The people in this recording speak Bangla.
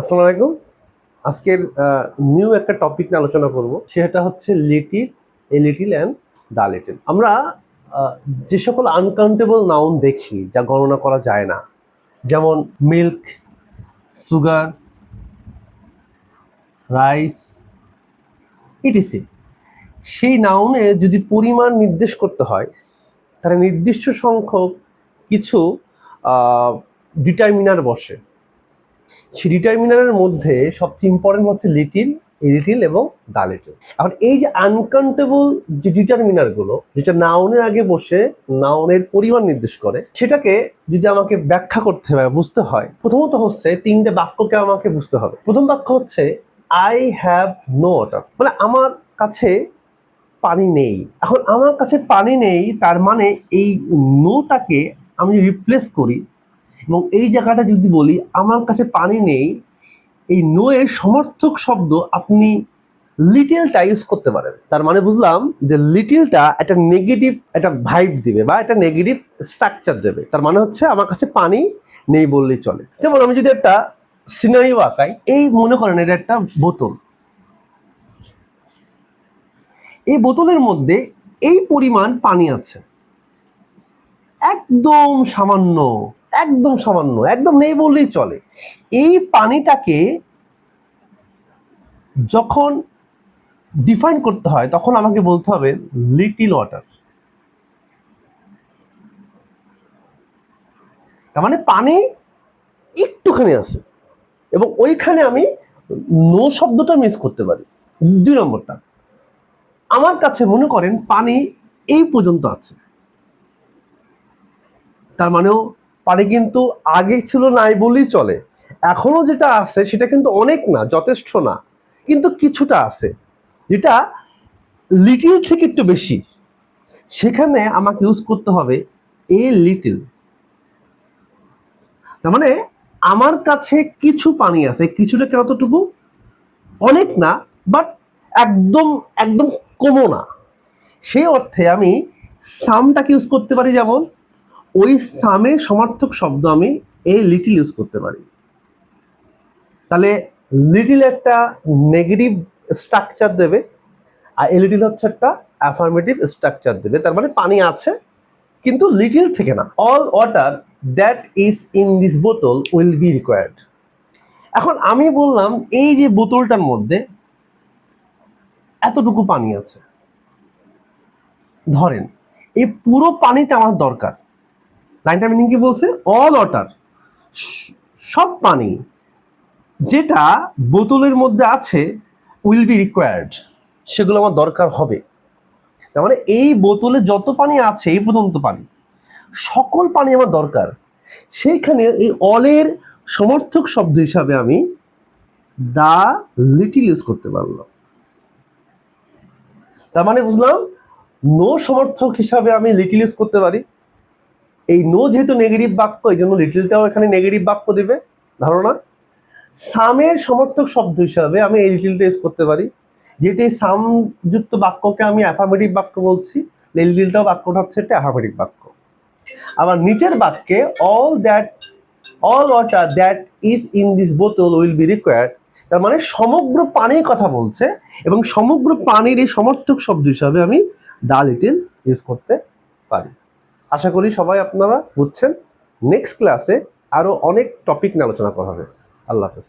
আসসালামু আলাইকুম। আজকের নিউ একটা টপিক নিয়ে আলোচনা করব। সেটা হচ্ছে little a little and the little আমরা যে সকল আনকাউন্টেবল নাউন দেখি, যা গণনা করা যায় না, যেমন মিল্ক সুগার রাইস ইটিসি সেই নাউনে যদি পরিমাণ নির্দেশ করতে হয়, তাহলে নির্দিষ্ট সংখ্যক কিছু ডিটারমিনার বসে। সেই ডিটারমিনারের মধ্যে সবচেয়ে ইম্পর্টেন্ট হচ্ছে লিটিল লিটিল এবং দা লিটিল এখন এই যে আনকাউন্টেবল যে ডিটারমিনারগুলো যেটা নাউনের আগে বসে নাউনের পরিমাণ নির্দেশ করে, সেটাকে যদি আমাকে ব্যাখ্যা করতে হয় বুঝতে হয়, প্রথমত হচ্ছে তিনটে বাক্যকে আমাকে বুঝতে হবে। প্রথম বাক্য হচ্ছে আই হ্যাভ নো ওয়াটার মানে আমার কাছে পানি নেই। এখন আমার কাছে পানি নেই, তার মানে এই নোটাকে আমি রিপ্লেস করি এবং এই জায়গাটা যদি বলি, আমার কাছে পানি নেই, এই নো এর সমর্থক শব্দ আপনি লিটিলটা ইউজ করতে পারেন। তার মানে বুঝলাম যে লিটিলটা একটা নেগেটিভ একটা ভাইব দিবে বা একটা নেগেটিভ স্ট্রাকচার দেবে। তার মানে হচ্ছে আমার কাছে পানি নেই বললেই চলে। যেমন আমি যদি একটা সিনারিও আঁকাই, এই মনে করেন এটা একটা বোতল। এই বোতলের মধ্যে এই পরিমাণ পানি আছে। একদম সামান্য একদম সামান্য, একদম নেই বললেই চলে। এই পানিটাকে যখন ডিফাইন করতে হয়, তখন আমাকে বলতে হবে লিটিল ওয়াটার তার মানে পানি একটুখানি আছে এবং ওইখানে আমি নো শব্দটা মিস করতে পারি। দুই নম্বরটা, আমার কাছে মনে করেন পানি এই পর্যন্ত আছে। তার মানেও পানি কিন্তু আগে ছিল নাই বলেই চলে। এখনও যেটা আছে সেটা কিন্তু অনেক না, যথেষ্ট না, কিন্তু কিছুটা আছে। যেটা লিটিল থেকে একটু বেশি। সেখানে আমাকে ইউজ করতে হবে এ লিটিল তার মানে আমার কাছে কিছু পানি আছে, কিছুটা কতটুকু অনেক না বাট একদম একদম কমো না। সেই অর্থে আমি সামটাকে ইউজ করতে পারি যেমন ওই সামে সমার্থক শব্দ আমি এই লিটিল ইউজ করতে পারি। তাহলে লিটিল একটা নেগেটিভ স্ট্রাকচার দেবে, আর এই লিটিল হচ্ছে একটা অ্যাফার্মেটিভ স্ট্রাকচার দেবে। তার মানে পানি আছে, কিন্তু লিটিল থেকে না। All water that is in this বোতল উইল বি রিকোয়ার্ড এখন আমি বললাম, এই যে বোতলটার মধ্যে এতটুকু পানি আছে। ধরেন, এই পুরো পানিটা আমার দরকার। লাইনটা মিনিং কি বলছে অল ওয়াটার সব পানি যেটা বোতলের মধ্যে আছে উইল বি রিকোয়ার্ড সেগুলো আমার দরকার হবে। তার মানে এই বোতলে যত পানি আছে, এই পর্যন্ত পানি, সকল পানি আমার দরকার। সেইখানে এই অলের সমর্থক শব্দ হিসাবে আমি দা লিটিল ইউজ করতে পারলাম। তার মানে বুঝলাম নো সমর্থক হিসাবে আমি লিটিল ইউজ করতে পারি। এই নো যেহেতু নেগেটিভ বাক্য, এই জন্য লিটিলটাও এখানে নেগেটিভ বাক্য দেবে, ধারণা? সামের সমর্থক শব্দ হিসাবে আমি এই লিটিলটা ইউজ করতে পারি। যেহেতু এই সাম যুক্ত বাক্যকে আমি অ্যাফার্মেটিভ বাক্য বলছি লিটিলটাও বাক্যটা হচ্ছে একটা অ্যাফার্মেটিভ বাক্য। আবার নিচের বাক্যে all that all water that is in this বোতল উইল বি রিকোয়ার্ড তার মানে সমগ্র পানির কথা বলছে, এবং সমগ্র পানির এই সমর্থক শব্দ হিসাবে আমি দা লিটিল ইউজ করতে পারি। আশা করি সবাই আপনারা বুঝছেন। নেক্সট ক্লাসে আরও অনেক টপিক নিয়ে আলোচনা করা হবে। আল্লাহ হাফেজ।